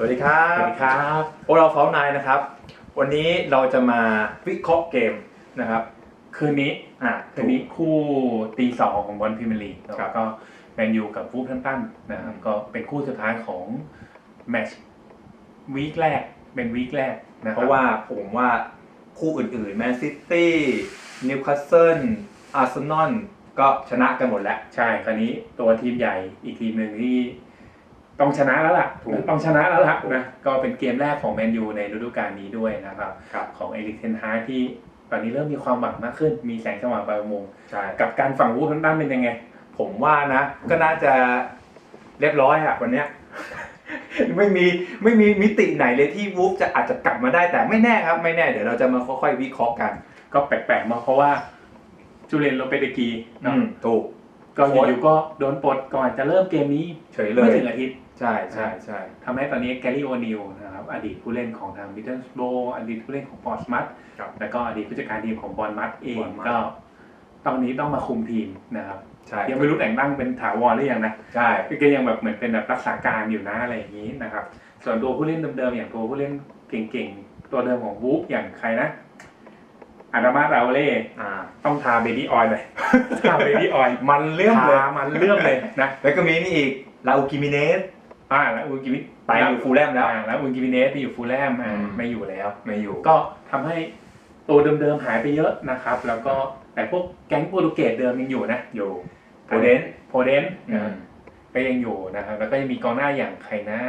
สวัสดีครัสวับสดีครับพวกเราเฝ้านายนะครับ วันนี้เราจะมาวิเคราะห์เกมนะครับ คืนนี้อ่าคืนนี้คู่ตีสองของบอลพรีเมียร์ลีกครับแล้วก็แมนยูกับวูฟทันตันนะครับ ก็เป็นคู่สุดท้ายของแมตช์วีคแรกเป็นวีคแรกนะคบเพราะว่าผมว่าคู่อื่นๆแมนซิตี้นิวคาสเซิลอาร์เซนอลก็ชนะกันหมดแล้ว ใช่ คราวนี้ตัวทีมใหญ่อีกทีมหนึ่งที่ ต้องชนะแล้วล่ะถูกต้องชนะแล้วล่ะถูกนะก็เป็นเกมแรกของแมนยูในฤดูกาลนี้ด้วยนะครับครับของเอริกเทนฮาร์กที่ตอนนี้เริ่มมีความหวังมากขึ้น มีแสงสว่างปลายอุโมงค์ใช่กับการฝั่งวูฟทันตันเป็นยังไง ผมว่านะ ก็น่าจะเรียบร้อยอะวันเนี้ยไม่มีไม่มีมิติไหนเลยที่วูฟจะอาจจะกลับมาได้แต่ไม่แน่ครับไม่แน่เดี๋ยวเราจะมาค่อยๆวิเคราะห์กัน ก็แปลกๆมากเพราะว่าจูเลียนโลเปเดกีเนาะอืมถูกก็อยู่ๆก็โดนปลดก่อนจะเริ่มเกมนี้เฉยเลไม่ยถึงอาทิตย์ ใช่ใช่ใช่ทำให้ตอนนี้แกรี่โอนิลนะครับอดีตผู้เล่นของทางมิดเดิลสโบอดีตผู้เล่นของปอร์สมัตครับแล้วก็อดีตผู้จัดการทีมของบอลมัตเอง Bournemouth ก็ ตอนนี้ต้องมาคุมทีมนะครับใช่ยังไม่รู้แต่งตั้งเป็นถาวรหรือยังนะใช่ก็ยังแบบเหมือนเป็นแบบรักษาการอยู่นะอะไรอย่างนี้นะครับ ส่วนตัวผู้เล่นเดิมๆอย่างตัวผู้เล่นเก่งๆ ตัวเดิมของวูฟอย่างใครนะอาดามาราโอเล่อ่าต้องทาเบบี้ออยล์เลยทาเบบี้ออยล์มันเลื่อมเลยทามันเลื่อมเลยนะแล้วก็มีนี่อีกลาอูกิมิเนส อ่าแล้วอุนกิมิไปอยู่ฟูลแลมแล้วอ่าแล้วอุนกิมิเนสไปอยู่ฟูลแลมอ่าอืมไม่อยู่แล้วไม่อยู่ ก็ทำให้ตัวเดิมๆหายไปเยอะนะครับ แล้วก็แต่พวกแก๊งโปรตุเกสเดิมยังอยู่นะอยู่โปเดนโพเดนอืมก็ยังอยู่นะครับแล้วก็ยังมีกองหน้าอย่างใครนะ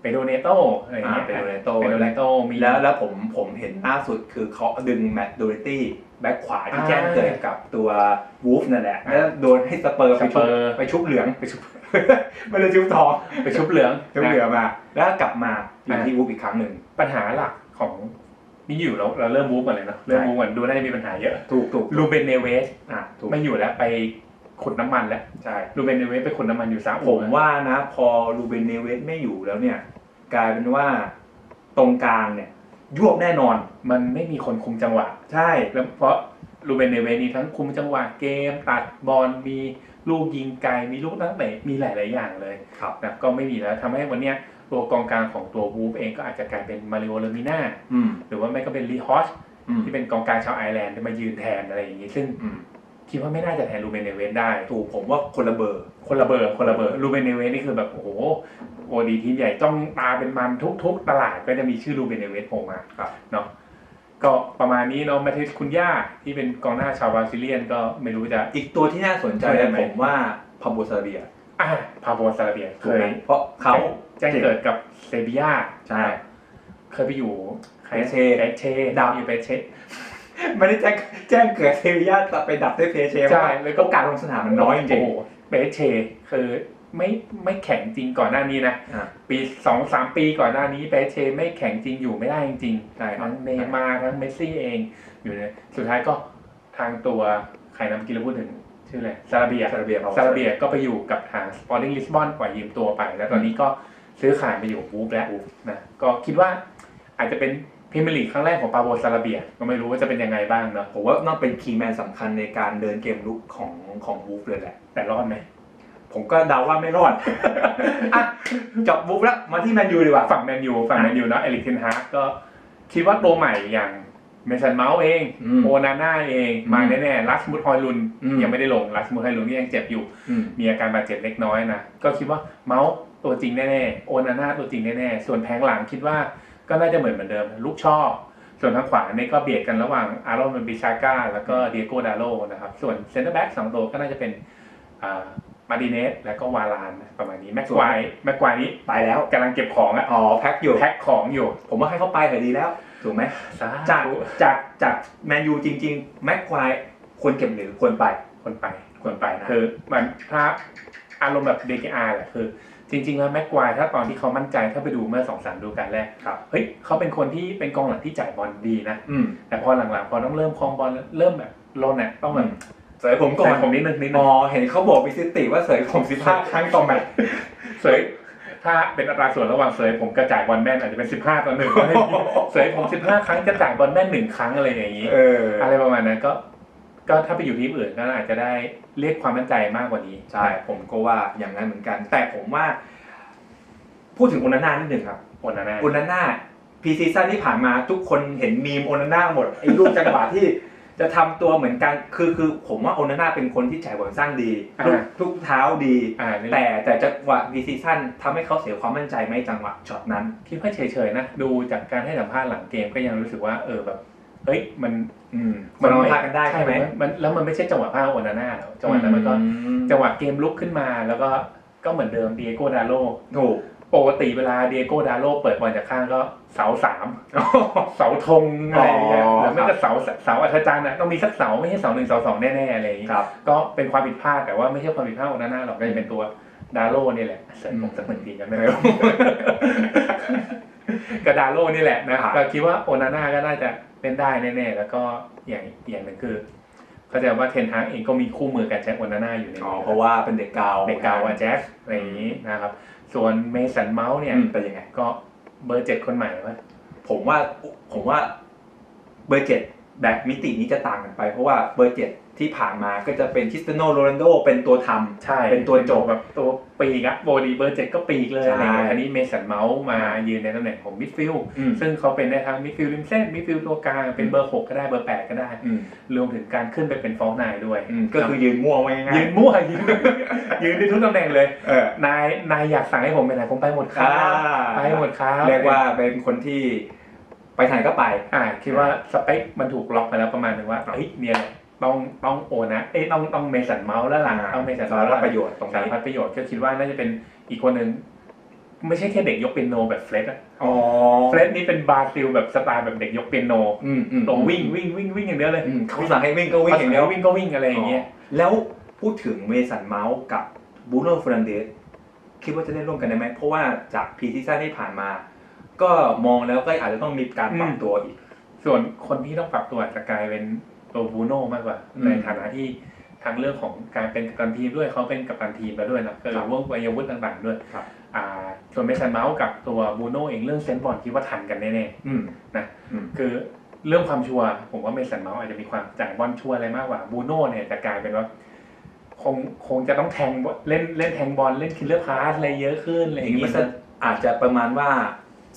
เปโดเนโตอะไรอย่างเงี้ยอ่า Pedro Neto เปโดเนโตมีแล้วแล้วผมผมเห็นล่าสุดคือเขาดึงแมตต์โดเรตี้แบ็คขวาที่อ่าแจ้งเกิดกับตัววูฟนั่นแหละอ่าแล้วโดนให้สเปอร์ไปสเปชุอบร์ไปชุบเหลืองไปชุบไม่ได้ชุบทองไปชุบเหลืองชุบเหลืองมา แล้วกลับมาอยู่อ่าที่วูฟอีกครั้งหนึ่งปัญหาหลักของนี่อยู่เราเราเริ่มมูฟก่อนเลยเนาะเริ่มใช่มูฟก่อนดูน่าจะมีปัญหาเยอะถูกถูกลูเบนเนเวสอะถูกไม่อยู่แล้วไป ขุดน้ำมันแล้วใช่ลูเบนเนเวสไปขุดน้ำมันอยู่สามผมว่านะ พอลูเบนเนเวสไม่อยู่แล้วเนี่ย กลายเป็นว่าตรงกลางเนี่ยยวบแน่นอน มันไม่มีคนคุมจังหวะ ใช่แล้วเพราะลูเบนเนเวสนี่ทั้งคุมจังหวะเกมตัดบอลมีลูกยิงไกลมีลูกตั้งเตะมีหลาย ๆ อย่างเลยครับนะก็ไม่มีแล้วทำให้วันเนี้ยตัวกองกลางของตัววูฟเองก็อาจจะกลายเป็นมาริโอเลมิน่าอืมหรือว่าไม่ก็เป็นลีฮอชอืมที่เป็นกองกลางชาวไอร์แลนด์ที่มายืนแทนอะไรอย่างนี้ซึ่งอืม คิดว่าไม่น่าจะแทนลูเบนเนเวสได้ ถูกผมว่าคนละเบอร์คนละเบอร์คนละเบอร์ลูเบนเนเวสนี่คือแบบโอ้โหโอดีทีมใหญ่จ้องตาเป็นมันทุก ๆ ตลาดก็จะมีชื่อลูเบนเนเวสโผล่มาครับเนาะก็ประมาณนี้เนาะแมทธิสคุณย่าที่เป็นกองหน้าชาวบราซิเลียนก็ไม่รู้จะอีกตัวที่น่าสนใจช่วยได้ไหมผมว่าพาโบซาเบียอ่าพาโบซาลาเบียเคถูกยไหมเพราะเขาแจ้งเกิดกับเซบียาใช่เคยไปอยู่ใครเปเช่เปเช่ดาวอยู่เปเช่ ไม่ได้แจ้งแจ้งเกิดเซบียาแต่ไปดับด้วยเพเชใช่แล้วก็การลงสนามมันน้อยจริงโโหเปเช่คือไม่ไม่แข็งจริงก่อนหน้านี้นะอ่าปีสองสามปีก่อนหน้านี้เปเช่ไม่แข็งจริงอยู่ไม่ได้จริงๆใช่ครับทั้งเนย์มาร์ทั้งเมสซี่เองอยู่ในสุดท้ายก็ทางตัวใครนำกินเราพูดถึงชื่ออะไรซาลาเบียซาลาเบียซาลาเบียก็ไปอยู่กับทางสปอร์ติ้งลิสบอนปล่อยยืมตัวไป แล้วตอนนี้ก็ซื้อขายไปอยู่วูฟแล้วนะก็คิดว่าอาจจะเป็น พรีเมียร์ลีกครั้งแรกของปาโบซาลาเบีย ก็ไม่รู้ว่าจะเป็นยังไงบ้างเนาะผมว่าน่าเป็นคีย์แมนสำคัญในการเดินเกมลุกของของวูฟเลยแหละ แต่รอดไหมผมก็เดาว่าไม่รอดอะจบวูฟแล้วมาที่แมนยูดีกว่า ฝั่งแมนยูฝั่งแมนยูเนาะเอลิกเทนฮาร์กก็คิดว่าตัวใหม่อย่างเมสันเมาส์เองอืมโอนาน่าเอง มาอืมแน่ๆลัสมุดฮอยลุนอืมยังไม่ได้ลงลัสมุดฮอยลุนก็ยังเจ็บอยู่อืมมีอาการบาดเจ็บเล็กน้อยนะ ก็คิดว่าเมาส์ตัวจริงแน่ๆโอนาน่าตัวจริงแน่ๆ ส่วนแผงหลังคิดว่า ก็น่าจะเหมือนเหมือนเดิมลูกช่อ ส่วนทางขวาเนี่ยก็เบียดกันระหว่างอารอนบิชาก้าแล้วก็เดียโกดาโลนะครับส่วนเซนเตอร์แบ็กสองตัวก็น่าจะเป็นอ่ามาดิเนสแล้วก็วาลานประมาณนี้แม็กควายแม็กควายนี้ไปแล้วกำลังเก็บของอะอ๋อแพ็คอยู่แพ็คของอยู่ ผมว่าให้เขาไปเถอะดีแล้ว ถูกไหมสาจากธุจากจากแมนยูจริง ๆ แม็กควายควรเก็บหรือควรไปคนไปคนไปนะคือมันถ้าอารมณ์แบบ DKR แหละคือ จริง ๆ แล้วแม็กควายถ้าตอนที่เขามั่นใจถ้าไปดูเมื่อสองสามดูการแรกครับเฮ้ยเขาเป็นคนที่เป็นกองหลังที่จ่ายบอลดีนะอืมแต่พอหลังๆพอต้องเริ่มคลองบอลเริ่มแบบลนเนี่ยต้องแบบเสยผมก่อใส่นผมนิดนึงนิดนึอ๋งอเห็นเขาบอกมีสถิติว่าเสยผมสิบห้าครั้งต่อแมตช์เสยถ้าเป็นอัตราส่วนระหว่างเสยผมกระจ่ายบอลแม่นอาจจะเป็นสิบห้าต่อหนึ่งก็ได้เสยผมสิบห้าครั้งกระจ่ายบอลแม่นหนึ่งครั้งอะไรอย่างนี้เอออะไรประมาณนั้นก็ ก็ถ้าไปอยู่ทีมอื่นก็อาจจะได้เรียกความมั่นใจมากกว่านี้ใช่ผมก็ว่าอย่างนั้นเหมือนกัน แต่ผมว่า พูดถึงโอนาน่านิดหนึ่งครับโอนาน่าโอนาน่าพีซีซั่นที่ผ่านมาทุกคนเห็นมีมโอนาน่าหมดไอ้ลูกจังหวะที่จะทำตัวเหมือนกันคือคือผมว่าโอนาน่าเป็นคนที่จ่ายบอลสร้างดีลูกทุกเท้าดีอ่านี่แต่แต่จังหวะพีซีซั่นทำให้เขาเสียความมั่นใจไหมจังหวะช็อตนั้น คิดว่าเฉยๆนะ ดูจากการให้สัมภาษณ์หลังเกมก็ยังรู้สึกว่าเออแบบ เฮ้ยมันอืมมันมาพากันได้ใช่ไหมมันแล้วมันไม่ใช่จังหวะพลาดของโอนาน่าหรอกจังหวะนั้นมันก็จังหวะเกมลุกขึ้นมาแล้วก็ก็เหมือนเดิมเดียโกดาโลถูกปกติเวลาเดียโกดาโลเปิดบอลจากข้างก็เสาสามเสาธงอะไรอย่างเงี้ยอ๋อหรือไม่ก็เสาเสาอัธจันทร์อะต้องมีสักเสาไม่ใช่เสาหนึ่งเสาสองแน่ๆอะไรอย่างเงี้ยครับก็เป็นความผิดพลาดแต่ว่าไม่ใช่ความผิดพลาดของโอนาน่าหรอกก็จะเป็นตัวดาโลนี่แหละเสริมผมสักหนึ่งทีกันได้ไหมกับดาโลนี่แหละนะครับก็คิดว่าโอนาน่าก็น่าจะ เล่นได้แน่ๆ แล้วก็อย่างอย่างหนึ่งคือเข้าใจว่าเทนฮากเองก็มีคู่มือการใช้โอนาน่าอยู่ในอ๋อนี้เพราะว่าเป็นเด็กเก่าเด็กเก่าว่าแจ็คอะไรอย่างนี้นะครับ ส่วนเมสันเมาส์เนี่ยอืมเป็นยังไงก็เบอร์เจ็ดคนใหม่ว่าผมว่าผมว่าเบอร์เจ็ด แบบมิตินี้จะต่างกันไป เพราะว่าเบอร์เจ็ดที่ผ่านมาก็จะเป็นคริสเตียโนโรนัลโดเป็นตัวทำใช่เป็นตัวจบแบบตัวปีกอะโบดีเบอร์เจ็ดก็ปีกเลยใช่อะไรเงี้ยอันนี้เมสันเมาส์มายืนในตำแหน่งของมิดฟิลด์อืมซึ่งเขาเป็นได้ทั้งมิดฟิลด์ริมเส้นมิดฟิลด์ตัวกลางเป็นเบอร์หกก็ได้เบอร์แปดก็ได้อืมรวมถึงการขึ้นไปเป็นฟอลนายด้วยอืมก็คือยืนม่วงไว้ง่ายๆยืนมั่วยืนยืนได้ทุกตำแหน่งเลยเออนายนายอยากสั่งให้ผมไปไหนผมไปหมดครัอ่าบไปหมดครับเรียกว่าเป็นคนที่ ไปทางก็ไป อ่าคิดว่าสเปคมันถูกล็อกไปแล้วประมาณหนึงว่าเฮ้ยเนี่ยแหละต้องต้องโอนะเอ้ยต้องต้องเมสันเมาส์แล้วล่ะต้องเมสันสาเมาส์รแล้วประโยชน์ตรงสารนี้พัดประโยชน์ก็คิดว่าน่าจะเป็นอีกคนหนึ่งไม่ใช่แค่เด็กยกเปียโนแบบเฟรดอะอ๋อเฟรดนี่เป็นบราซิลแบบสไตล์แบบเด็กยกเปียโนอืมอืมตัววิ่งวิ่งวิ่งวิ่งอย่างเดียวเลยอืมเขาสั่งให้วิ่งก็วิ่งอย่างเดียววิ่งก็วิ่งอะไรอย่างเงี้ยแล้วพูดถึงเมสันเมาส์กับบูโน่ฟ r นันเดสคิดว่าจะได้ร่วมกันได้ไหมเพราะว่าจากพรีซีซั่นที่ผ่านมา ก็มองแล้วก็อาจจะต้องมีการปรับตัวอีก ส่วนคนที่ต้องปรับตัวอาจจะกลายเป็นตัวบูโน่มากกว่าอืมในฐานะที่ทางเรื่องของการเป็นกัปตันทีมด้วยเขาเป็นกัปตันทีมแล้วด้วยนะก็เลครัยบว่องวัยวุฒิต่างๆด้วยครับอ่าส่วนเมสันเมาส์กับตัวบูโน่เองเรื่องเซนส์บอลคิดว่าทันกันแน่อืมๆนะอืมคือเรื่องความชัวร์ผมว่าเมสันเมาส์อาจจะมีความจ่ายบอลชัวร์อะไรมากกว่าบูโน่เนี่ยจะกลายเป็นว่าคงคงจะต้องแทงบอลเล่นเล่นแทงบอลเล่นคิลเลอร์พาสอะไรเยอะขึ้นอะไรออย่าย่างงนี้นี้จะอาจจะประมาณว่า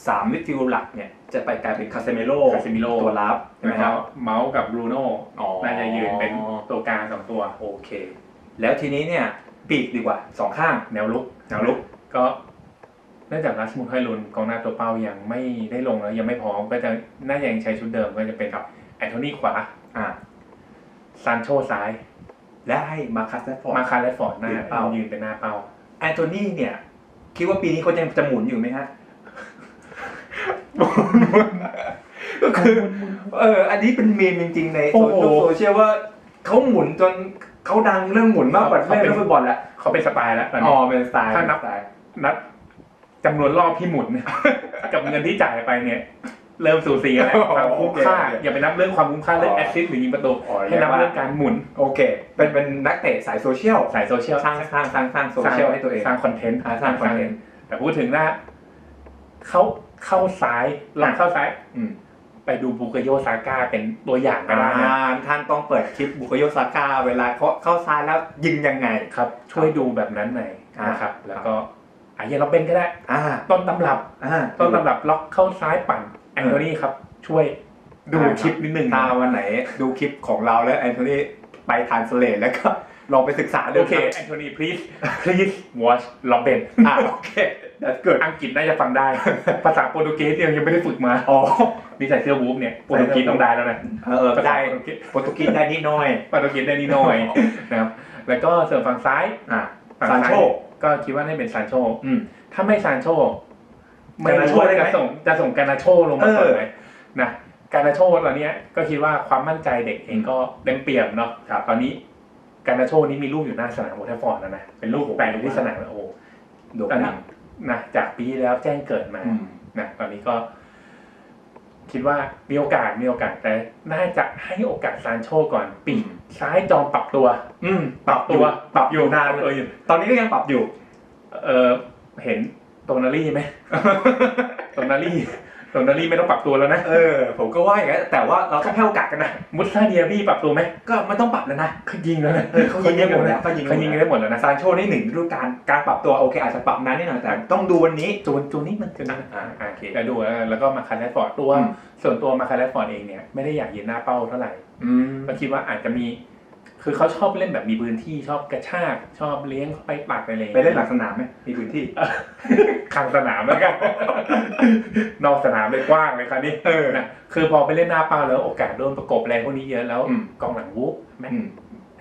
สามมิดฟิลด์หลักเนี่ยจะไปกลายเป็นคาเซเมโลคาซิมิโลตัวรับใช่ไหมนะคครัรับบเมาส์กับบรูโน่อ๋อน่าจะยืนเป็นตัวกลางสองตัวโอเค แล้วทีนี้เนี่ยปีกดีกว่าสองข้างแนวลุกแนวลุกก็เนื่องจากรัสมุนไฮลุนกองหน้าตัวเป้ายังไม่ได้ลงแล้วยังไม่พร้อมก็จะน่าจะยังใช้ชุดเดิมก็จะเป็นกับแอนโทนีขวาอ่าซานโชซ้าย และให้มาคัสแซฟฟอร์ดมาคาร์เลฟอร์ดหน้ายืนเป้ายืนเป็นหน้าเป้าแอนโทนีเนี่ยคิดว่าปีนี้เขายังจะหมุนอยู่ไหมฮะ ก็คือ เออ อันนี้เป็นมีมจริงๆในโซโหโซเชียลว่าเขาหมุนจนเขาดังเรื่องหมุนมากกว่าเขาเป็นเรื่องฟุตบอลแล้วเขาเป็นสไตล์แล้วตอนอ๋อนี้เป็นสไตล์ถ้านับนับจำนวนรอบที่หมุน กับเงินที่จ่ายไปเนี่ย เริ่มสูสีกันแล้วความคุ้มค่า อย่าไปนับเรื่องความคุ้มค่าเรื่องแอสซิสต์หรือยิงประตูอ๋อ ให้นับเรื่องการหมุนโอเค เป็นเป็นนักเตะสายโซเชียลสายโซเชียลสร้างสร้างสร้างสร้างโซเชียลให้ตัวเองสร้างคอนเทนต์ อ่าสร้างคอนเทนต์แต่พูดถึงนะเขา เข้าซ้ายลองเข้าซ้าย อืมไปดูบุกโยซาก้าเป็นตัวอย่างก็อ่าได้นะท่านต้องเปิดคลิปบุคโยซาก้าเวลาเขาเข้าซ้ายแล้วยิงยังไงครับ ช่วยดูแบบนั้นหน่อยอ่านนะครับ แล้วก็อาเยนล็อบเบนก็ได้อ่าต้นตำรับอ่าต้นตำรับล็อกเข้าซ้ายปั่นแอนโทนีครับ ช่วยดูอ่าครับคลิปนิดนึงถ้าวันไหน ดูคลิปของเราแล้วแอนโทนีไปทานสเลตแล้วก็ ลองไปศึกษาดูโอเคครับแอนโทนี please please watch ล็อบเบนอ่าโอเค that's good อังกฤษน่าจะฟังได้ ภาษาโปรตุเกสยังยังไม่ได้ฝึกมาอ๋อ นี่ใส่เสื้อวูฟเนี่ยโปรตุเกสต้องได้แล้วนะเออได้ภาษาโปรตุเกส โปรตุเกสได้นิดหน่อยโปรตุเกสได้นิดหน่อย นะครับ แล้วก็ส่วนฝั่งซ้ายอ่าฝั่งซานซ้ายโช ก็คิดว่าน่าเป็นซานโช อืม ถ้าไม่ซานโชไม่กานาโชรู้ว่าได้ไหมจะส่งจะส่งกานาโชลงมาเออ ก่อนไหมนะกานาโชตอนเนี้ยก็คิดว่าความมั่นใจเด็กเองก็เต็มเปี่ยมเนาะครับตอนนี้ กานาโชนี่มีลูกอยู่หน้าสนามโอลด์แทรฟฟอร์ดแล้วนะเป็นลูกแปลงอยู่ที่สนามแล้วโอ้โหโด่งตอนนี้ดังนะจากปีที่แล้วแจ้งเกิดมาอืมนะตอนนี้ก็ คิดว่ามีโอกาสมีโอกาสแต่น่าจะให้โอกาสซานโชก่อนปีกซ้ายจอมปรับตัว อืมปรับตัวปรับอยู่นานเอออยู่ตอนนี้ก็ยังปรับอยู่ เออเห็นโตนารี่ไหม โตนารี่ โรนารี่ไม่ต้องปรับตัวแล้วนะ เออ ผมก็ว่าอย่างนั้นแต่ว่าเราต้องให้โอกาสกันนะ มุสซาเดียบี้ปรับตัวไหม ก็ไม่ต้องปรับแล้วนะเขายิงแล้วนะเออเขายิงได้หมดแล้วเขายิงเขายิงได้หมดแล้วนะ ซานโชนี่หนึ่งฤดูกาลการปรับตัวโอเคอาจจะปรับนานนิดหน่อยแต่ต้องดูวันนี้จูนจูนนี่มันจูนนี่อ่าอ่าโอเคแล้วดูแล้วแล้วก็มาคาร์เลฟอร์ดตัวอืมส่วนตัวมาคาร์เลฟอร์ดเองเนี่ยไม่ได้อยากยืนหน้าเป้าเท่าไหร่อืมก็คิดว่าอาจจะมี คือเขาชอบเล่นแบบมีพื้นที่ชอบกระชาก ชอบเลี้ยงเข้าไปปัดไปเลยไปเล่นหลังสนามไหมมีพื้นที่ข้างสนามแล้วกัน นอกสนามเลยกว้างเลยครับนี่เออ นะคือพอไปเล่นหน้าเป้าแล้วโอกาสโดนประกบแรงพวกนี้เยอะแล้วอืม กองหลังวูฟแม็กอืม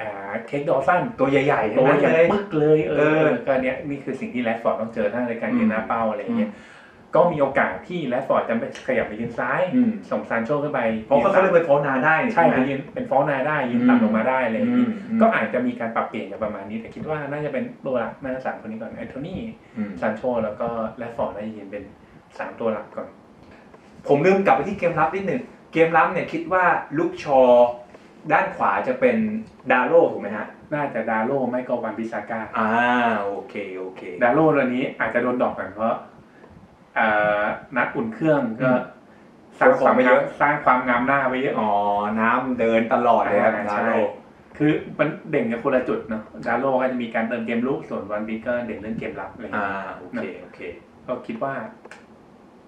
อ่าเค้กดอสันตัวใหญ่ๆตัวทั้งใหญ่นั้นเลย ปึ๊กเลยเอเอออก็เนี้ยนี่คือสิ่งที่แรดฟอร์ดต้องเจอทั้งในการยืนหน้าเป้าอะไรอย่างเงี้ยอืม ก็มีโอกาสที่แรดฟอร์ดจะไปขยับไปยืนซ้ายอืมส่งซานโชขึ้นไปเพราะเขาเขาเล่นไปโฟนาได้ใช่ไหมไปยืนเป็นฟอลนายได้ยืนอืมต่ำลงมาได้อะไรอย่างอืงี้มอืมก็อาจจะมีการปรับเปลี่ยนกันประมาณนี้ แต่คิดว่าน่าจะเป็นตัวหลักน่าจะสามคนนี้ก่อนแอนโทนีอืมซานโชแล้วก็แรดฟอร์ดน่าจะยืนเป็นสามตัวหลักก่อน ผมลืมกลับไปที่เกมรับนิดหนึ่งเกมรับเนี่ยคิดว่าลูกชอด้านขวาจะเป็นดาโลถูกไหมฮะ น่าจะดาโลไม่ก็วันบิซาก้า อ่าโอเคโอเค ดาโลตัวนี้อาจจะโดนดอกกันเพราะอ่า นัดอุ่นเครื่องก็อืมสร้างความโดนของไปเยงามอะสร้างความงามหน้าไปเยอะอ๋อน้ำเดินตลอดเลยครับอ่าดาใช่โลคือมันเด่นกับคนละจุดเนาะดาโลก็จะมีการเติมเกมลุกส่วนวันบิก็เด่นเรื่องเกมรับอะไรอย่างอ่าเงี้ยโอเคโอเคก็คิดว่า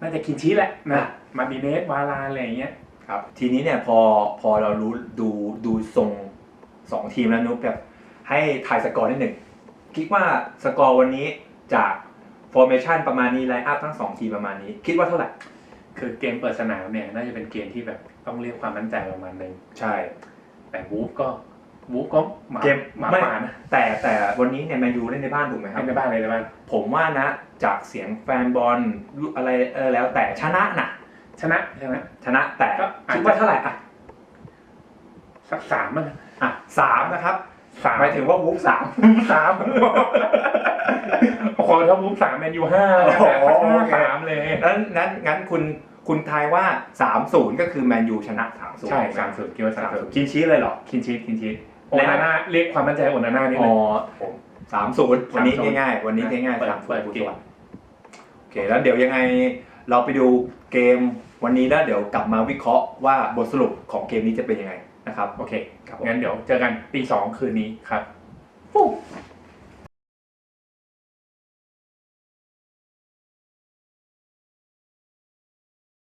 น่าจะคินชี้แหละอะนะมาดิเนสวาลาอะไรอย่างเงี้ยครับ ทีนี้เนี่ยพอพอเรารู้ดูดูทรงสองทีมแล้วนุ๊กแบบให้ทายสกอร์นิดหนึ่งคิดว่าสกอร์วันนี้จาก ฟอร์เมชันประมาณนี้ไลน์อัพทั้งสองทีมประมาณนี้ คิดว่าเท่าไหร่ คือเกมเปิดสนามเนี่ยน่าจะเป็นเกมที่แบบต้องเรียกความมั่นใจประมาณหนึ่งใช่ แต่วูฟก็วูฟก็หมาเกมหมาไม่ ป่านะแต่แต่วันนี้เนี่ยแมนยูเล่นในบ้านถูกไหมครับ ให้ในบ้านเลยในบ้านผมว่านะจากเสียงแฟนบอลอะไรเออแล้วแต่ชนะนะชนะชนะ ชนะแต่ก็อาจจะ คิดว่าเท่าไหร่อะสักสามมั้งอะสามนะครับ สามหมายถึงว่าวุ๊กสามสามโอ้โหถ้าวูฟสามแมนยูห้าโอ้โหสักห้าโอเคสามเลย นั้นนั้นงั้นคุณคุณทายว่าสามศูนย์ก็คือแมนยูชนะสามศูนย์ใช่สามศูนย์คิดว่าสามสามศูศูนนย์ย์คินชีสเลยเหรอ คินชีสคินชีสโอแล้วนาน่าเรียกความมั่นใจโอนาน่านิดอ๋นึองผมสามศูนย์วันนี้30ง่ายๆ วันนี้ง่ายเปิดๆสามศูเปินดย์เกม โอเคแล้วเดี๋ยวยังไงเราไปดูเกมวันนี้แล้วเดี๋ยวกลับมาวิเคราะห์ว่าบทสรุปของเกมนี้จะเป็นยังไง นะครับโอเคครับผม งั้นเดี๋ยวเจอกันตีสองคืนนี้ครับ